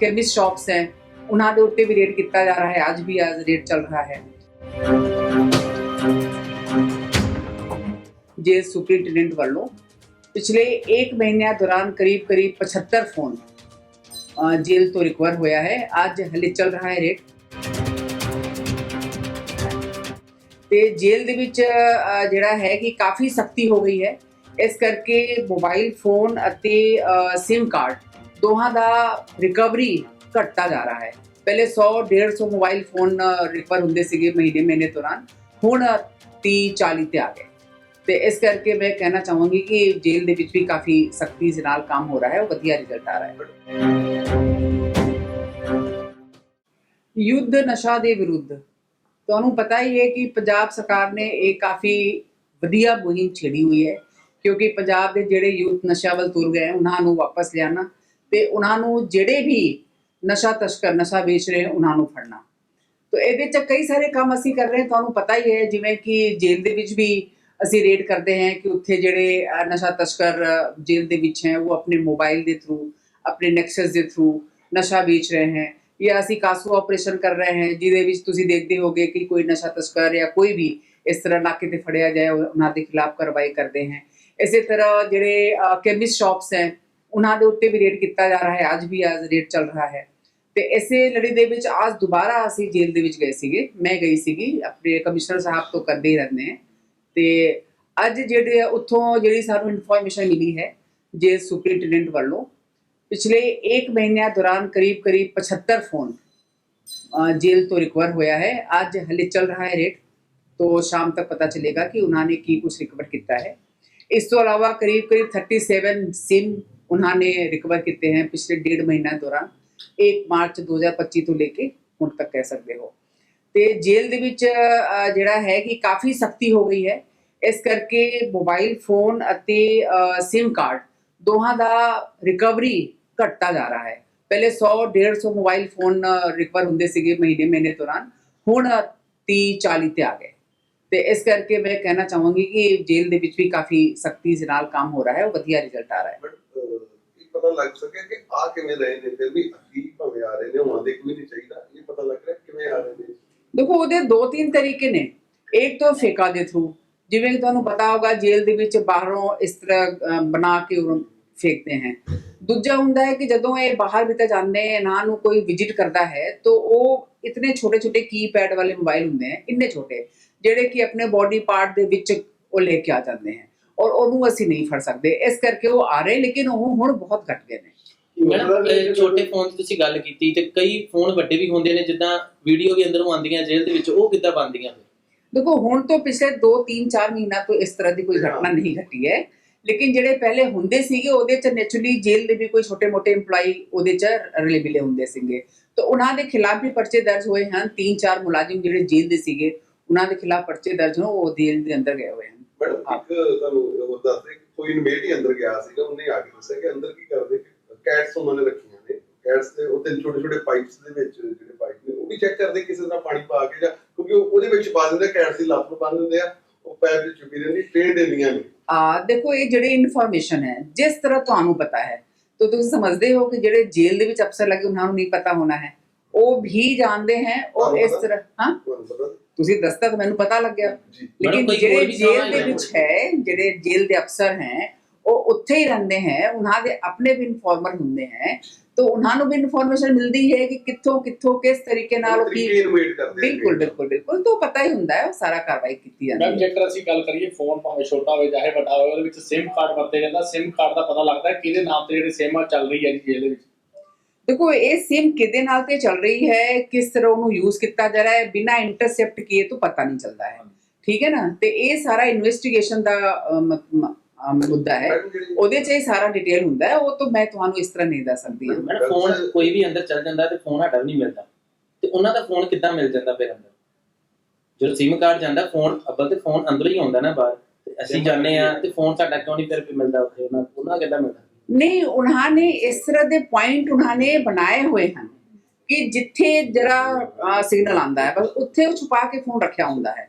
Chemist shops ਹੈ ਉਹਨਾਂ ਦੇ ਉੱਤੇ ਵੀ ਰੇਡ ਕੀਤਾ ਜਾ ਰਿਹਾ ਹੈ ਅੱਜ ਵੀ ਅੱਜ ਰੇਡ ਚੱਲ ਰਿਹਾ ਹੈ ਜੇ ਸੁਪਰਿੰਟੈਂਡੈਂਟ ਵੱਲੋਂ ਪਿਛਲੇ 1 ਮਹੀਨਿਆਂ ਦੌਰਾਨ ਕਰੀਬ ਕਰੀਬ 75 ਫੋਨ ਅ, ਜੇਲ੍ਹ ਤੋਂ ਰਿਕਵਰ ਹੋਇਆ ਹੈ ਅੱਜ ਹਲੇ ਚੱਲ ਰਿਹਾ ਹੈ ਰੇਡ ਤੇ ਜੇਲ੍ਹ ਦੇ ਵਿੱਚ ਅ, ਜਿਹੜਾ ਹੈ ਕਿ ਕਾਫੀ ਸਖਤੀ ਹੋ ਗਈ ਹੈ ਇਸ ਕਰਕੇ ਮੋਬਾਈਲ ਫੋਨ ਅਤੇ SIM ਕਾਰਡ ਦੋਹਾਂ ਦਾ ਰਿਕਵਰੀ ਘਟਦਾ ਜਾ ਰਿਹਾ ਹੈ। ਪਹਿਲੇ 100 150 ਮੋਬਾਈਲ ਫੋਨ ਰਿਕਵਰ ਹੁੰਦੇ ਸੀਗੇ ਮਹੀਨੇ ਮਹੀਨੇ ਦੌਰਾਨ। ਹੁਣ 30 40 ਤੇ ਆ ਗਏ। ਤੇ ਇਸ ਕਰਕੇ ਮੈਂ ਕਹਿਣਾ ਚਾਹਾਂਗੀ ਕਿ ਜੇਲ੍ਹ ਦੇ ਵਿੱਚ ਵੀ ਕਾਫੀ ਸਖਤੀ ਦੇ ਨਾਲ ਕੰਮ ਹੋ ਰਿਹਾ ਹੈ, ਉਹ ਵਧੀਆ ਰਿਜ਼ਲਟ ਆ ਰਿਹਾ ਹੈ। ਯੁੱਧ ਨਸ਼ਾ ਦੇ ਵਿਰੁੱਧ। ਤੁਹਾਨੂੰ ਪਤਾ ਹੀ ਹੈ ਕਿ ਪੰਜਾਬ ਸਰਕਾਰ ਨੇ ਇਹ ਕਾਫੀ ਵਧੀਆ ਮੁਹਿੰਮ ਛੇੜੀ ਹੋਈ ਹੈ, ਕਿਉਂਕਿ ਪੰਜਾਬ ਦੇ ਜਿਹੜੇ ਯੂਥ ਨਸ਼ਾ ਵੱਲ ਤੁਰ ਗਏ, ਉਹਨਾਂ ਨੂੰ ਵਾਪਸ ਲਿਆਣਾ ਤੇ ਉਹਨਾਂ ਨੂੰ ਜਿਹੜੇ ਵੀ ਨਸ਼ਾ ਤਸਕਰ, ਨਸ਼ਾ ਵੇਚ ਰਹੇ ਉਹਨਾਂ ਨੂੰ ਫੜਨਾ। ਤੋ ਇਹਦੇ ਚ ਕਈ ਸਾਰੇ ਕੰਮ ਅਸੀਂ ਕਰ ਰਹੇ ਹਾਂ, ਤੁਹਾਨੂੰ ਪਤਾ ਹੀ ਹੈ, ਜਿਵੇਂ ਕਿ ਜੇਲ੍ਹ ਦੇ ਵਿੱਚ ਵੀ ਅਸੀਂ ਰੇਡ ਕਰਦੇ ਹਾਂ ਕਿ ਉੱਥੇ ਜਿਹੜੇ ਨਸ਼ਾ ਤਸਕਰ ਜੇਲ੍ਹ ਦੇ ਵਿੱਚ ਹੈ, ਉਹ ਆਪਣੇ ਮੋਬਾਈਲ ਦੇ ਥਰੂ ਆਪਣੇ ਨੈਕਸਸ ਦੇ ਥਰੂ ਨਸ਼ਾ ਵੇਚ ਰਹੇ ਹੈ। ਜਾਂ ਅਸੀਂ ਕਾਸੂ ਆਪਰੇਸ਼ਨ ਕਰ ਰਹੇ ਹਾਂ, ਜਿਹਦੇ ਵਿੱਚ ਤੁਸੀਂ ਦੇਖਦੇ ਹੋਗੇ ਕਿ ਕੋਈ ਨਸ਼ਾ ਤਸਕਰ ਜਾਂ ਕੋਈ ਵੀ ਇਸ ਤਰ੍ਹਾਂ ਨਾਕੇ ਤੇ ਫੜਿਆ ਜਾਏ, ਉਹ- ਉਹਨਾਂ ਦੇ ਖਿਲਾਫ ਕਾਰਵਾਈ ਕਰਦੇ ਹਾਂ। ਇਸੇ ਤਰ੍ਹਾਂ ਜਿਹੜੇ ਕੈਮਿਸਟ ਸ਼ਾਪਸ ਹੈ ਉਹਨਾਂ ਦੇ ਉੱਤੇ ਵੀ ਰੇਡ ਕੀਤਾ ਜਾ ਰਿਹਾ ਹੈ, ਅੱਜ ਵੀ ਅੱਜ ਰੇਡ ਚੱਲ ਰਿਹਾ ਹੈ। ਤੇ ਇਸੇ ਲੜੀ ਦੇ ਵਿੱਚ ਅੱਜ ਦੁਬਾਰਾ ਅਸੀਂ ਜੇਲ੍ਹ ਦੇ ਵਿੱਚ ਗਏ ਸੀਗੇ, ਮੈਂ ਗਈ ਸੀਗੀ, ਆਪਣੇ ਕਮਿਸ਼ਨਰ ਸਾਹਿਬ ਤੋਂ ਕਰਦੇ ਹੀ ਰਹਿੰਦੇ ਤੇ ਅੱਜ ਜਿਹੜੇ ਉੱਥੋਂ ਜਿਹੜੀ ਸਾਨੂੰ ਇਨਫੋਰਮੇਸ਼ਨ ਮਿਲੀ ਹੈ, ਜੇ ਸੁਪਰੀਟੈਂਡੈਂਟ ਵੱਲੋਂ, ਪਿਛਲੇ 1 ਮਹੀਨਿਆਂ ਦੌਰਾਨ ਕਰੀਬ ਕਰੀਬ 75 ਫੋਨ ਜੇਲ੍ਹ ਤੋਂ ਰਿਕਵਰ ਹੋਇਆ ਹੈ। ਅੱਜ ਹਲੇ ਚੱਲ ਰਿਹਾ ਹੈ ਰੇਟ ਤੋਂ ਸ਼ਾਮ ਤੱਕ ਪਤਾ ਚਲੇਗਾ ਕਿ ਉਹਨਾਂ ਨੇ ਕੀ ਕੁਝ ਰਿਕਵਰ ਕੀਤਾ ਹੈ। ਇਸ ਤੋਂ ਇਲਾਵਾ ਕਰੀਬ ਕਰੀਬ 37 ਸਿਮ उन्होंने रिकवर किए हैं पिछले डेढ़ महीना दौरान 1 ਮਾਰਚ 2025 ਤੋਂ ਲੈ ਕੇ ਹੁਣ ਤੱਕ ਕਹਿ ਸਕਦੇ ਹੋ ਤੇ ਜੇਲ੍ਹ ਦੇ ਵਿੱਚ ਅ, ਜਿਹੜਾ ਹੈ ਕਿ ਕਾਫੀ ਸਖਤੀ ਹੋ ਗਈ ਹੈ ਇਸ ਕਰਕੇ ਮੋਬਾਈਲ ਫੋਨ ਅਤੇ SIM ਕਾਰਡ ਦੋਹਾਂ ਦਾ ਰਿਕਵਰੀ ਘਟਦਾ ਜਾ ਰਿਹਾ ਹੈ ਪਹਿਲੇ 100 150 ਮੋਬਾਈਲ ਫੋਨ ਰਿਕਵਰ ਹੁੰਦੇ ਸੀਗੇ ਮਹੀਨੇ ਮਹੀਨੇ ਦੌਰਾਨ ਹੁਣ 30 40 ਤੇ ਆ ਗਏ ਤੇ ਇਸ ਕਰਕੇ ਮੈਂ ਕਹਿਣਾ ਚਾਹਾਂਗੀ ਕਿ ਜੇਲ੍ਹ ਦੇ ਵਿੱਚ ਵੀ ਕਾਫੀ ਸਖਤੀ ਦੇ ਨਾਲ ਕੰਮ ਹੋ ਰਿਹਾ ਹੈ ਉਹ ਵਧੀਆ ਰਿਜ਼ਲਟ ਆ ਰਿਹਾ ਹੈ ਬਟ ਇਹ ਪਤਾ ਲੱਗ ਸਕਿਆ ਕਿ ਆ ਕਿਵੇਂ ਰਹੇ ਨੇ, ਫਿਰ ਵੀ ਅੱਗੀ ਭਾਵੇਂ ਆ ਰਹੇ ਨੇ, ਹੁਣ ਦੇ ਕੋਈ ਨਹੀਂ ਚਾਹੀਦਾ, ਇਹ ਪਤਾ ਲੱਗ ਰਿਹਾ ਕਿਵੇਂ ਆ ਰਹੇ ਨੇ। ਦੇਖੋ, ਉਹਦੇ ਦੋ ਤਿੰਨ ਤਰੀਕੇ ਨੇ। ਇੱਕ ਤਾਂ ਫੇਕਾ ਦੇ ਥਰੂ ਜਿਵੇਂ ਕਿ ਤੁਹਾਨੂੰ ਪਤਾ ਹੋਗਾ ਜੇਲ੍ਹ ਦੇ ਵਿੱਚ ਬਾਹਰੋਂ ਇਸ ਤਰ੍ਹਾਂ ਬਣਾ ਕੇ ਫੇਕਦੇ ਹਨ ਦੂਜਾ ਹੁੰਦਾ ਹੈ ਕਿ ਜਦੋਂ ਇਹ ਬਾਹਰ ਵੀ ਤਾਂ ਜਾਂਦੇ ਇਹਨਾਂ ਨੂੰ ਕੋਈ ਵਿਜ਼ਿਟ ਕਰਦਾ ਹੈ, ਤਾਂ ਉਹ ਇਤਨੇ ਛੋਟੇ ਛੋਟੇ ਕੀਪੈਡ ਵਾਲੇ ਮੋਬਾਈਲ ਹੁੰਦੇ ਹਨ ਇੰਨੇ ਛੋਟੇ, ਜਿਹੜੇ ਕਿ ਆਪਣੇ ਬਾਡੀ ਪਾਰਟ ਦੇ ਵਿੱਚ ਉਹ ਲੈ ਕੇ ਆ ਜਾਂਦੇ ਹਨ ਔਰ ਉਹਨੂੰ ਅਸੀਂ ਨਹੀਂ ਫੜ ਸਕਦੇ। ਇਸ ਕਰਕੇ ਉਹ ਆ ਰਹੇ ਲੇਕਿਨ ਉਹ ਹੁਣ ਬਹੁਤ ਘਟ ਗਏ ਨੇ। ਮੈਡਮ ਇਹ ਛੋਟੇ ਫੋਨ ਦੀ ਤੁਸੀਂ ਗੱਲ ਕੀਤੀ ਤੇ ਕਈ ਫੋਨ ਵੱਡੇ ਵੀ ਹੁੰਦੇ ਨੇ ਜਿੱਦਾਂ ਵੀਡੀਓ ਵੀ ਅੰਦਰੋਂ ਆਉਂਦੀਆਂ ਜੇਲ੍ਹ ਦੇ ਵਿੱਚ ਉਹ ਕਿੱਦਾਂ ਬਣਦੀਆਂ? ਦੇਖੋ ਹੁਣ ਤੋਂ ਪਿਛਲੇ 2 3 4 ਮਹੀਨਾ ਤੋਂ ਇਸ ਤਰ੍ਹਾਂ ਦੀ ਕੋਈ ਘਟਨਾ ਨਹੀਂ ਘਟੀ ਹੈ। ਲੇਕਿਨ ਜਿਹੜੇ ਪਹਿਲੇ ਹੁੰਦੇ ਸੀਗੇ ਉਹਦੇ ਚ ਨੇਚਰਲੀ ਜੇਲ੍ਹ ਦੇ ਵੀ ਕੋਈ ਛੋਟੇ-ਮੋਟੇ EMPLOYE ਉਹਦੇ ਚ ਰਲੇ ਮਿਲੇ ਹੁੰਦੇ ਸੀਗੇ। ਤਾਂ ਉਹਨਾਂ ਦੇ ਖਿਲਾਫ ਵੀ ਪਰਚੇ ਦਰਜ ਹੋਏ ਹਨ। 3-4 ਮੁਲਾਜ਼ਮ ਜਿਹੜੇ ਜੇਲ੍ਹ ਦੇ ਸੀਗੇ ਉਹਨਾਂ ਦੇ ਖਿਲਾਫ ਪਰਚੇ ਦਰਜ ਹੋ ਉਹ ਜੇਲ੍ਹ ਦੇ ਅੰਦਰ ਗਏ ਹੋਏ ਹਨ। ਬਟ ਇੱਕ ਤੁਹਾਨੂੰ ਉਹ ਦੱਸਦੇ ਕੋਈ ਇਨਵੇਟ ਹੀ ਅੰਦਰ ਗਿਆ ਸੀਗਾ ਉਹਨੇ ਆ ਕੇ ਦੱਸਿਆ ਕਿ ਅੰਦਰ ਕੀ ਕਰਦੇ ਕੈਟਸ ਉਹਨਾਂ ਨੇ ਰੱਖੀਆਂ ਨੇ। ਕੈਟਸ ਦੇ ਉੱਤੇ ਛੋਟੇ ਛੋਟੇ ਪਾਈਪਸ ਦੇ ਵਿੱਚ ਜਿਹੜੇ ਪਾਈਪ ਨੇ ਉਹ ਵੀ ਚੈੱਕ ਕਰਦੇ ਕਿਸੇ ਤਰ੍ਹਾਂ ਪਾਣੀ ਪਾ ਕੇ ਜਾਂ ਕਿਉਂਕਿ ਉਹ- ਉਹਦੇ ਵਿੱਚ ਪਾ ਦਿੰਦੇ ਕੈਟਸ ਦੀ ਲੱਤ ਨੂੰ ਬੰਨ ਦਿੰਦੇ ਆ ਉਹ ਪੈਰ ਵਿੱਚ ਚੁੱਕੀ ਰਹਿੰਦੀ ਟ੍ਰੇਨਡ ਏਰੀਆ ਨੇ। ਆ ਦੇਖੋ ਇਹ ਜਿਹੜੀ ਇਨਫੋਰਮੇਸ਼ਨ ਹੈ ਜਿਸ ਤਰ੍ਹਾਂ ਤੁਹਾਨੂੰ ਪਤਾ ਹੈ ਤਾਂ ਤੁਸੀਂ ਸਮਝਦੇ ਹੋ ਕਿ ਜਿਹੜੇ ਜੇਲ੍ਹ ਦੇ ਵਿੱਚ ਅਫਸਰ ਲੱਗੇ ਉਹਨਾਂ ਨੂੰ ਨਹੀਂ ਪਤਾ ਹੋਣਾ ਹੈ। ਉਹ ਵੀ ਜਾਣਦੇ ਹੈ ਉਹ ਇਸ ਤਰ੍ਹਾਂ ਹਾਂ? ਤੁਸੀਂ ਦੱਸਤਾ ਤਾਂ ਮੈਨੂੰ ਪਤਾ ਲੱਗ ਗਿਆ ਜੀ। ਲੇਕਿਨ ਜਿਹੜੇ ਜੇਲ੍ਹ ਦੇ ਹੈ ਵਿੱਚ ਹੈ ਜਿਹੜੇ ਜੇਲ੍ਹ ਦੇ ਅਫਸਰ ਹੈ ਉਹ ਉੱਥੇ ਹੀ ਰਹਿੰਦੇ ਹੈ ਉਹਨਾਂ ਦੇ ਆਪਣੇ ਵੀ ਇਨਫਾਰਮਰ ਹੁੰਦੇ ਹੈ। ਤਾਂ ਉਹਨਾਂ ਨੂੰ ਵੀ ਇਨਫੋਰਮੇਸ਼ਨ ਮਿਲਦੀ ਹੈ ਕਿ ਕਿੱਥੋਂ ਕਿੱਥੋਂ ਕਿਸ ਤਰੀਕੇ ਨਾਲ ਉਹ ਕੀ। ਬਿਲਕੁਲ ਬਿਲਕੁਲ ਬਿਲਕੁਲ। ਤਾਂ ਪਤਾ ਹੀ ਹੁੰਦਾ ਹੈ ਉਹ ਸਾਰਾ ਕਾਰਵਾਈ ਕੀਤੀ ਜਾਂਦੀ ਹੈ। ਜੇਕਰ ਅਸੀਂ ਗੱਲ ਕਰੀਏ ਫੋਨ ਭਾਵੇਂ ਛੋਟਾ ਹੋਵੇ ਚਾਹੇ ਵੱਡਾ ਹੋਵੇ ਉਹਦੇ ਵਿੱਚ SIM ਕਾਰਡ ਵਰਤੇ ਜਾਂਦਾ। SIM ਕਾਰਡ ਦਾ ਪਤਾ ਲੱਗਦਾ ਕਿਹਦੇ ਨਾਮ ਤੇ ਜਿਹੜੀ SIM ਆ ਚੱਲ ਰਹੀ ਹੈ ਜੀ ਜੇਲ੍ਹ ਦੇ ਵਿੱਚ। ਦੇਖੋ ਇਹ ਸਿਮ ਕਿਹਦੇ ਨਾਲ ਤੇ ਚੱਲ ਰਹੀ ਹੈ? ਕਿਸ ਤਰ੍ਹਾਂ ਉਹਨੂੰ ਯੂਜ਼ ਕੀਤਾ ਜਾ ਰਿਹਾ ਹੈ? ਬਿਨਾ ਇੰਟਰਸੈਪਟ ਕੀਏ ਤਾਂ ਪਤਾ ਨਹੀਂ ਚੱਲਦਾ ਹੈ। ਠੀਕ ਹੈ ਨਾ? ਤੇ ਇਹ ਸਾਰਾ ਇਨਵੈਸਟੀਗੇਸ਼ਨ ਦਾ ਮ- ਮ- ਮੁੱਦਾ ਹੈ। ਉਹਦੇ 'ਚ ਇਹ ਸਾਰਾ ਡਿਟੇਲ ਹੁੰਦਾ ਹੈ। ਉਹ ਤਾਂ ਮੈਂ ਤੁਹਾਨੂੰ ਇਸ ਤਰ੍ਹਾਂ ਨਹੀਂ ਦੱਸ ਸਕਦੀ। ਹਾਂ ਮੈਡਮ ਫੋਨ ਕੋਈ ਵੀ ਅੰਦਰ ਚੱਲ ਜਾਂਦਾ ਤੇ ਫੋਨ ਸਾਡਾ ਨਹੀਂ ਮਿਲਦਾ। ਤੇ ਉਹਨਾਂ ਦਾ ਫੋਨ ਕਿੱਦਾਂ ਮਿਲ ਜਾਂਦਾ ਫਿਰ ਅੰਦਰ? ਜਦੋਂ ਸਿਮ ਕਾਰਡ ਜਾਂਦਾ ਫੋਨ ਅੱਬਲ ਤੇ ਫੋਨ ਅੰਦਰੋਂ ਹੀ ਆਉਂਦਾ ਨਾ ਬਾਹਰ। ਅਸੀਂ ਜਾਂਦੇ ਆ ਤੇ ਫੋਨ ਸਾਡਾ ਕਿਉਂ ਨਹੀਂ ਫਿਰ ਮਿਲਦਾ ਉੱਥੇ? ਉਹਨਾਂ ਕਿੱਦਾਂ ਮਿਲਦਾ? ਨਹੀਂ ਉਹਨਾਂ ਨੇ ਇਸ ਤਰ੍ਹਾਂ ਦੇ ਪੁਆਇੰਟ ਉਹਨਾਂ ਨੇ ਬਣਾਏ ਹੋਏ ਹਨ ਕਿ ਜਿੱਥੇ ਜਰਾ ਸਿਗਨਲ ਆਂਦਾ ਹੈ ਬਸ ਉੱਥੇ ਉਹ ਛੁਪਾ ਕੇ ਫੋਨ ਰੱਖਿਆ ਹੁੰਦਾ ਹੈ।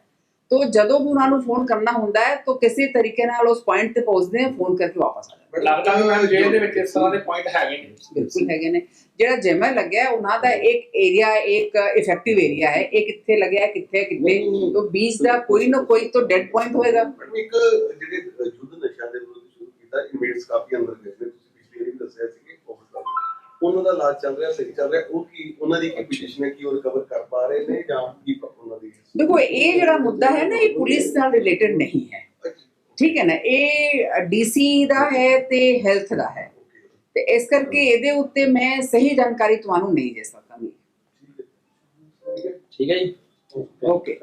ਤੋ ਜਦੋਂ ਵੀ ਉਹਨਾਂ ਨੂੰ ਫੋਨ ਕਰਨਾ ਹੁੰਦਾ ਹੈ ਤਾਂ ਕਿਸੇ ਤਰੀਕੇ ਨਾਲ ਉਸ ਪੁਆਇੰਟ ਤੇ ਪਹੁੰਚਦੇ ਆ ਫੋਨ ਕਰਕੇ ਵਾਪਸ ਆ ਜਾਂਦੇ ਲੱਗਦਾ ਵੀ ਮੈਂ ਜੇਲ੍ਹ ਦੇ ਵਿੱਚ ਇਸ ਤਰ੍ਹਾਂ ਦੇ ਪੁਆਇੰਟ ਹੈਗੇ ਨੇ। ਬਿਲਕੁਲ ਹੈਗੇ ਨੇ। ਜਿਹੜਾ ਜਿਮਰ ਲੱਗਿਆ ਉਹਨਾਂ ਦਾ ਇੱਕ ਏਰੀਆ ਇੱਕ ਇਫੈਕਟਿਵ ਏਰੀਆ ਹੈ। ਇਹ ਕਿੱਥੇ ਲੱਗਿਆ ਹੈ, ਕਿੱਥੇ? ਕਿੱਥੇ ਤੋਂ ਬੀਚ ਦਾ ਕੋਈ ਨਾ ਕੋਈ ਤਾਂ ਡੈਡ ਪੁਆਇੰਟ ਹੋਏਗਾ। ਇੱਕ ਜਿਹੜੇ ਯੁੱਧ ਨਸ਼ਾ ਦੇ ਕੀਤਾ ਇਨਵੇਟਸ ਕਾਫੀ ਅੰਦਰ ਗਏ ਨੇ। ਤੁਸੀਂ ਪਿਛਲੀ ਵਾਰੀ ਵੀ ਦੱਸਿਆ ਸੀ ਕਿ ਕੋਵਿਡ ਦਾ ਉਹਨਾਂ ਦਾ ਇਲਾਜ ਚੱਲ ਰਿਹਾ ਸਹੀ ਚੱਲ ਰਿਹਾ। ਉਹ ਕੀ ਉਹਨਾਂ ਦੀ ਕੀ ਪੋਜੀਸ਼ਨ ਹੈ ਕਿ ਉਹ ਰਿਕਵਰ ਕਰ ਪਾ ਰਹੇ ਨੇ ਜਾਂ ਕੀ ਉਹਨਾਂ ਦੀ ਦੇਖੋ ਇਹ ਜਿਹੜਾ ਮੁੱਦਾ ਹੈ ਨਾ ਇਹ ਪੁਲਿਸ ਨਾਲ ਰਿਲੇਟਡ ਨਹੀਂ ਹੈ। ਠੀਕ ਹੈ ਨਾ? ਇਹ ਡੀਸੀ ਦਾ ਹੈ ਤੇ ਹੈਲਥ ਦਾ ਹੈ। ਤੇ ਇਸ ਕਰਕੇ ਇਹਦੇ ਉੱਤੇ ਮੈਂ ਸਹੀ ਜਾਣਕਾਰੀ ਤੁਹਾਨੂੰ ਨਹੀਂ ਦੇ ਸਕਾਂਗੀ। ਠੀਕ ਹੈ। ਜੀ। ਓਕੇ